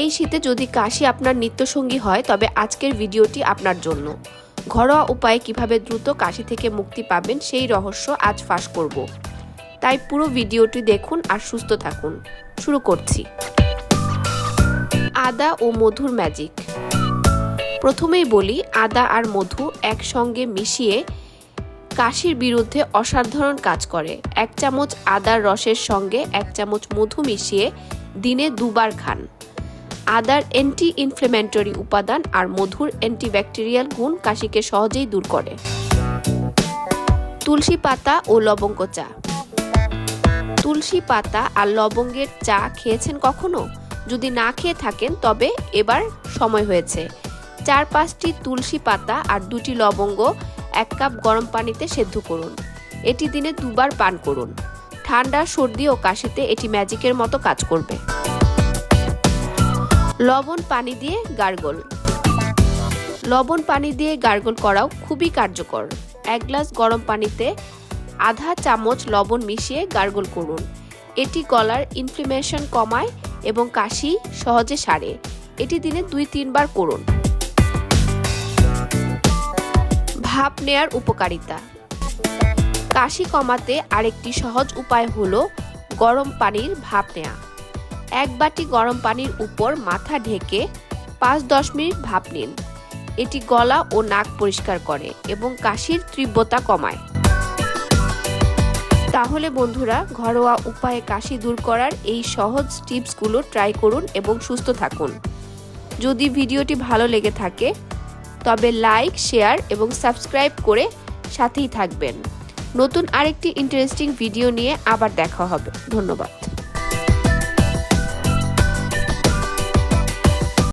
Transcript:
এই শীতে যদি কাশি আপনার নিত্যসঙ্গী হয়, তবে আজকের ভিডিওটি আপনার জন্য। ঘরোয়া উপায়ে কীভাবে দ্রুত কাশি থেকে মুক্তি পাবেন, সেই রহস্য আজ ফাঁস করব। তাই পুরো ভিডিওটি দেখুন আর সুস্থ থাকুন। শুরু করছি। আদা ও মধুর ম্যাজিক। প্রথমেই বলি, আদা আর মধু একসঙ্গে মিশিয়ে কাশির বিরুদ্ধে অসাধারণ কাজ করে। এক চামচ আদার রসের সঙ্গে এক চামচ মধু মিশিয়ে দিনে দুবার খান। আদার অ্যান্টি ইনফ্লেমেটরি উপাদান আর মধুর অ্যান্টিব্যাকটেরিয়াল গুণ কাশিকে সহজেই দূর করে। তুলসী পাতা ও লবঙ্গ চা। তুলসী পাতা আর লবঙ্গের চা খেয়েছেন কখনো? যদি না খেয়ে থাকেন, তবে এবার সময় হয়েছে। চার পাঁচটি তুলসী পাতা আর দুটি লবঙ্গ এক কাপ গরম পানিতে সেদ্ধ করুন। এটি দিনে দুবার পান করুন। ঠান্ডা, সর্দি ও কাশিতে এটি ম্যাজিকের মতো কাজ করবে। লবণ পানি দিয়ে গার্গল। লবণ পানি দিয়ে গার্গল করাও খুবই কার্যকর। এক গ্লাস গরম পানিতে আধা চামচ লবণ মিশিয়ে গার্গল করুন। এটি গলার ইনফ্লেমেশন কমায় এবং কাশি সহজে সারে। এটি দিনে দুই তিনবার করুন। ভাপ নেয়ার উপকারিতা। কাশি কমাতে আরেকটি সহজ উপায় হলো গরম পানির ভাপ নেওয়া এক বাটি গরম পানির উপর মাথা ঢেকে পাঁচ দশ মিনিট ভাপ নিন। এটি গলা ও নাক পরিষ্কার করে এবং কাশির তীব্রতা কমায়। তাহলে বন্ধুরা, ঘরোয়া উপায়ে কাশি দূর করার এই সহজ টিপসগুলো ট্রাই করুন এবং সুস্থ থাকুন। যদি ভিডিওটি ভালো লেগে থাকে, তবে লাইক, শেয়ার এবং সাবস্ক্রাইব করে সাথেই থাকবেন। নতুন আরেকটি ইন্টারেস্টিং ভিডিও নিয়ে আবার দেখা হবে। ধন্যবাদ।